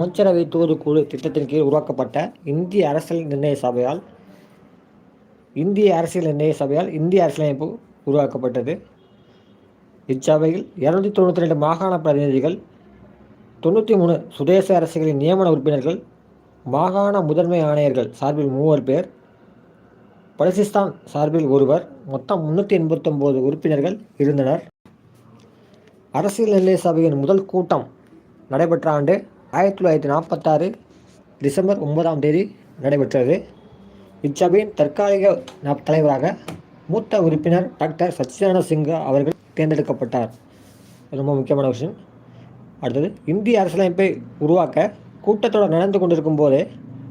அமைச்சரவை தூதுக்குழு திட்டத்தின் கீழ் உருவாக்கப்பட்ட இந்திய அரசியல் நிர்ணய சபையால் இந்திய அரசியல் நிர்ணய சபையால் இந்திய அரசியலமைப்பு உருவாக்கப்பட்டது. இச்சபையில் இருநூத்தி தொண்ணூற்றி ரெண்டு மாகாண பிரதிநிதிகள் தொண்ணூற்றி மூணு சுதேச அரசுகளின் நியமன உறுப்பினர்கள் மாகாண முதன்மை ஆணையர்கள் சார்பில் மூவர் பேர் பலசிஸ்தான் சார்பில் ஒருவர் மொத்தம் முன்னூற்றி எண்பத்தொம்போது உறுப்பினர்கள் இருந்தனர். அரசியல் நிர்ணய சபையின் முதல் கூட்டம் நடைபெற்ற ஆண்டு ஆயிரத்தி தொள்ளாயிரத்தி நாற்பத்தாறு டிசம்பர் ஒன்பதாம் தேதி நடைபெற்றது. இச்சபையின் தற்காலிக தலைவராக மூத்த உறுப்பினர் டாக்டர் சச்சிதானந்த சிங்கா அவர்கள் தேர்ந்தெடுக்கப்பட்டார். ரொம்ப முக்கியமான விஷயம். அடுத்தது இந்திய அரசியலமைப்பை உருவாக்க கூட்டத்தொடர் நடந்து கொண்டிருக்கும் போதே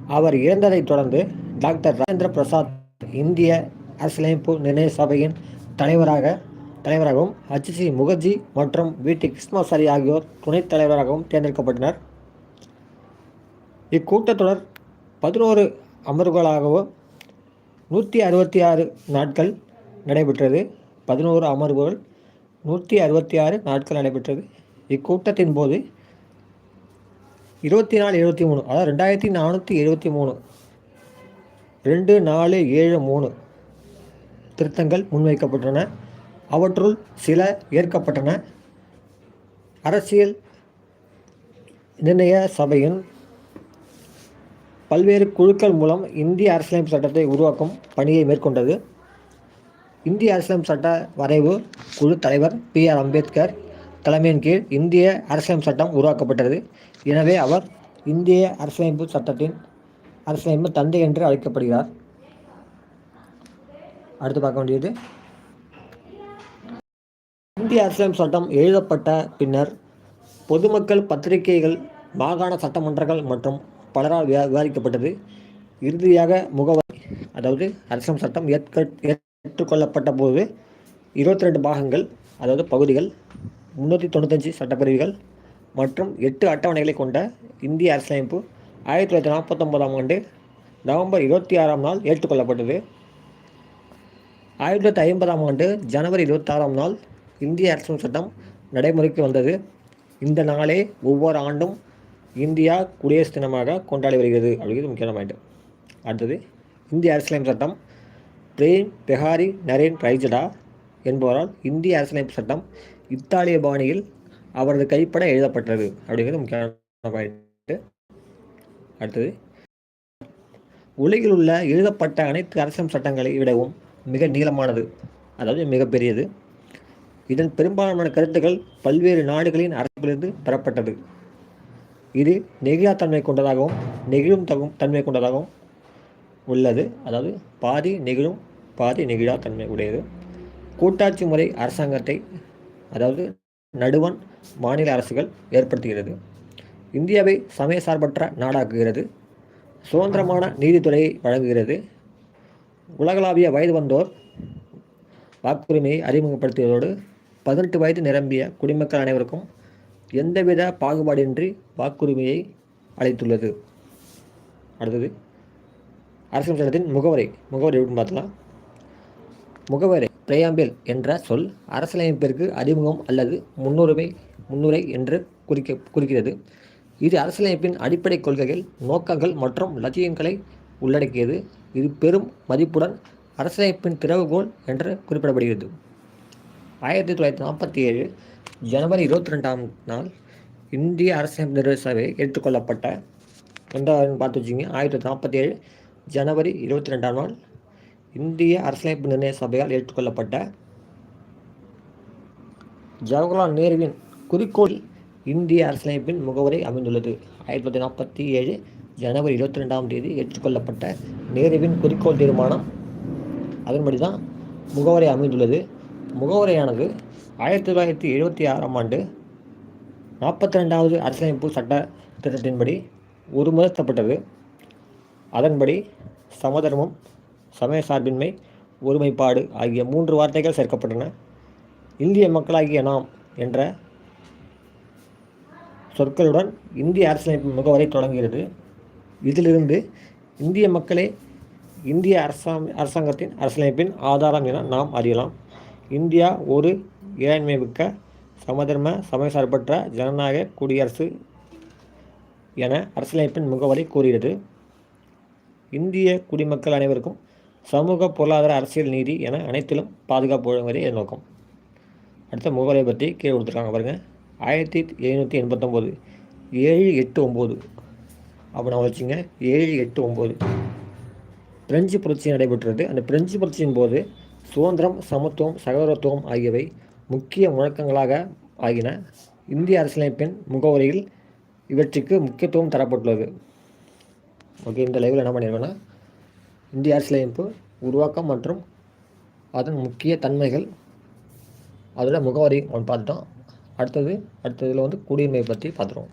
அவர் இறந்ததைத் தொடர்ந்து டாக்டர் ராஜேந்திர பிரசாத் இந்திய அரசியலமைப்பு நிர்ணய சபையின் தலைவராக தலைவராகவும் ஹச்சி முகர்ஜி மற்றும் வி. டி. கிருஷ்ணமாசாரி ஆகியோர் துணைத் தலைவராகவும் தேர்ந்தெடுக்கப்பட்டனர். இக்கூட்டத்தொடர் பதினோரு அமர்வுகளாகவும் நூற்றி அறுபத்தி ஆறு நாட்கள் நடைபெற்றது. பதினோரு அமர்வுகள் நூற்றி அறுபத்தி ஆறு நாட்கள் நடைபெற்றது. இக்கூட்டத்தின் போது இருபத்தி நாலு எழுபத்தி மூணு அதாவது ரெண்டாயிரத்தி நானூற்றி எழுபத்தி மூணு ரெண்டு நாலு ஏழு மூணு திருத்தங்கள் முன்வைக்கப்பட்டன. அவற்றுள் சில ஏற்கப்பட்டன. அரசியல் நிர்ணய சபையின் பல்வேறு குழுக்கள் மூலம் இந்திய அரசியலமைப்பு சட்டத்தை உருவாக்கும் பணியை மேற்கொண்டது. இந்திய அரசியலமைப்பு சட்ட வரைவு குழு தலைவர் பி ஆர் அம்பேத்கர் தலைமையின் கீழ் இந்திய அரசியலமைப்பு சட்டம் உருவாக்கப்பட்டது. எனவே அவர் இந்திய அரசியலமைப்பு சட்டத்தின் அரசியலமைப்பு தந்தை என்று அழைக்கப்படுகிறார். அடுத்து பார்க்க வேண்டியது. இந்திய அரசியலமைப்பு சட்டம் எழுதப்பட்ட பின்னர் பொதுமக்கள் பத்திரிகைகள் மாகாண சட்டமன்றங்கள் மற்றும் பலரால் விவாதிக்கப்பட்டது. இறுதியாக முகவரி அதாவது அரசம் சட்டம் ஏற்றுக்கொள்ளப்பட்ட போது இருபத்தி ரெண்டு பாகங்கள் அதாவது பகுதிகள் முந்நூற்றி தொண்ணூத்தஞ்சு சட்டப்பிரிவுகள் மற்றும் எட்டு அட்டவணைகளை கொண்ட இந்திய அரசியலமைப்பு ஆயிரத்தி தொள்ளாயிரத்தி நாற்பத்தொம்போதாம் ஆண்டு நவம்பர் இருபத்தி ஆறாம் நாள் ஏற்றுக்கொள்ளப்பட்டது. ஆயிரத்தி தொள்ளாயிரத்தி ஐம்பதாம் ஆண்டு ஜனவரி இருபத்தாறாம் நாள் இந்திய அரசியல் சட்டம் நடைமுறைக்கு வந்தது. இந்த நாளே ஒவ்வொரு ஆண்டும் இந்தியா குடியரசு தினமாக கொண்டாடி வருகிறது அப்படிங்கிறது முக்கியமான பாயிண்ட் அடுத்தது இந்திய அரசியலமைப்பு சட்டம். பிரேம் பெஹாரி நரேன் ரைஜடா என்பவரால் இந்திய அரசியலமைப்பு சட்டம் இத்தாலிய பாணியில் அவரது கைப்பட எழுதப்பட்டது அப்படிங்கிறது முக்கியமான பாயிண்ட்டு அடுத்தது உலகில் உள்ள எழுதப்பட்ட அனைத்து அரசியல் சட்டங்களை விடவும் மிக நீளமானது அதாவது மிகப்பெரியது. இதன் பெரும்பாலான கருத்துக்கள் பல்வேறு நாடுகளின் அரசிலிருந்து பெறப்பட்டது. இது நெகிழா தன்மை கொண்டதாகவும் நெகிழும் தகும் தன்மை கொண்டதாகவும் உள்ளது. அதாவது பாதி நெகிழும் பாதி நெகிழா தன்மை உடையது. கூட்டாட்சி முறை அரசாங்கத்தை அதாவது நடுவன் மாநில அரசுகள் ஏற்படுத்துகிறது. இந்தியாவை சமய சார்பற்ற நாடாக்குகிறது. சுதந்திரமான நீதித்துறையை வழங்குகிறது. உலகளாவிய வயது வந்தோர் வாக்குரிமையை அறிமுகப்படுத்துவதோடு பதினெட்டு வயது நிரம்பிய குடிமக்கள் அனைவருக்கும் எந்தவித பாகுபாடின்றி வாக்குரிமையை அளித்துள்ளது? அடுத்தது அரசியல் சட்டத்தின் முகவரை முகவரி எப்படின்னு பார்த்தலாம் முகவரை பிரேயாம்பில் என்ற சொல் அரசியலமைப்பிற்கு அறிமுகம் அல்லது முன்னுரிமை முன்னுரை என்று குறிக்க குறிக்கிறது. இது அரசியலமைப்பின் அடிப்படை கொள்கைகள் நோக்கங்கள் மற்றும் லட்சியங்களை உள்ளடக்கியது. இது பெரும் மதிப்புடன் அரசியலமைப்பின் திறவுகோல் என்று குறிப்பிடப்படுகிறது. ஆயிரத்தி தொள்ளாயிரத்தி நாற்பத்தி ஏழு ஜனவரி இருபத்தி ரெண்டாம் நாள் இந்திய அரசியல் சபை ஏற்றுக்கொள்ளப்பட்ட எந்த பார்த்து வச்சுங்க ஆயிரத்தி தொள்ளாயிரத்தி நாற்பத்தி ஏழு ஜனவரி இருபத்தி ரெண்டாம் நாள் இந்திய அரசியலமைப்பு நிர்ணய சபையால் ஏற்றுக்கொள்ளப்பட்ட ஜவஹர்லால் நேருவின் குறிக்கோள் இந்திய அரசியலமைப்பின் முகவரை அமைந்துள்ளது. ஆயிரத்தி தொள்ளாயிரத்தி நாற்பத்தி ஏழு ஜனவரி இருபத்தி ரெண்டாம் தேதி ஏற்றுக்கொள்ளப்பட்ட நேருவின் குறிக்கோள் தீர்மானம் அதன்படி தான் முகவரை அமைந்துள்ளது. முகவரையானது ஆயிரத்தி தொள்ளாயிரத்தி எழுபத்தி ஆறாம் ஆண்டு நாற்பத்தி ரெண்டாவது அரசியலமைப்பு சட்ட திட்டத்தின்படி ஒருமுதத்தப்பட்டது அதன்படி சமதர்மம் சமய சார்பின்மை ஒருமைப்பாடு ஆகிய மூன்று வார்த்தைகள் சேர்க்கப்பட்டன. இந்திய மக்களாகிய நாம் என்ற சொற்களுடன் இந்திய அரசியலமைப்பு முகவரை தொடங்குகிறது. இதிலிருந்து இந்திய மக்களே இந்திய அரசாங்க அரசாங்கத்தின் அரசியலமைப்பின் ஆதாரம் என நாம் அறியலாம். இந்தியா ஒரு இறையாண்மைமிக்க சமதர்ம சமயசார்பற்ற ஜனநாயக குடியரசு என அரசியலமைப்பின் முகவரி கூறுகிறது. இந்திய குடிமக்கள் அனைவருக்கும் சமூக பொருளாதார அரசியல் நீதி என அனைத்திலும் பாதுகாப்பு வழங்குவதே இதன் நோக்கம் அடுத்த முகவரியை பற்றி கீழே கொடுத்துருக்காங்க பாருங்கள் ஆயிரத்தி எழுநூற்றி எண்பத்தொம்போது ஏழு எட்டு ஒம்பது. அப்போ நான் வச்சுங்க ஏழு எட்டு ஒம்பது. பிரெஞ்சு புரட்சி நடைபெற்றது. அந்த பிரெஞ்சு புரட்சியின் போது சுதந்திரம் சமத்துவம் சகோதரத்துவம் ஆகியவை முக்கிய முழக்கங்களாக ஆகின. இந்திய அரசியலமைப்பின் முகவரியில் இவற்றுக்கு முக்கியத்துவம் தரப்பட்டுள்ளது. ஓகே இந்த லைவில் என்ன பண்ணியிருக்கோன்னா இந்திய அரசியலமைப்பு உருவாக்கம் மற்றும் அதன் முக்கிய தன்மைகள் அதோட முகவரி ஒன்று பார்த்துட்டோம். அடுத்தது அடுத்ததில் வந்து குடியுரிமை பற்றி பார்த்துருவோம்.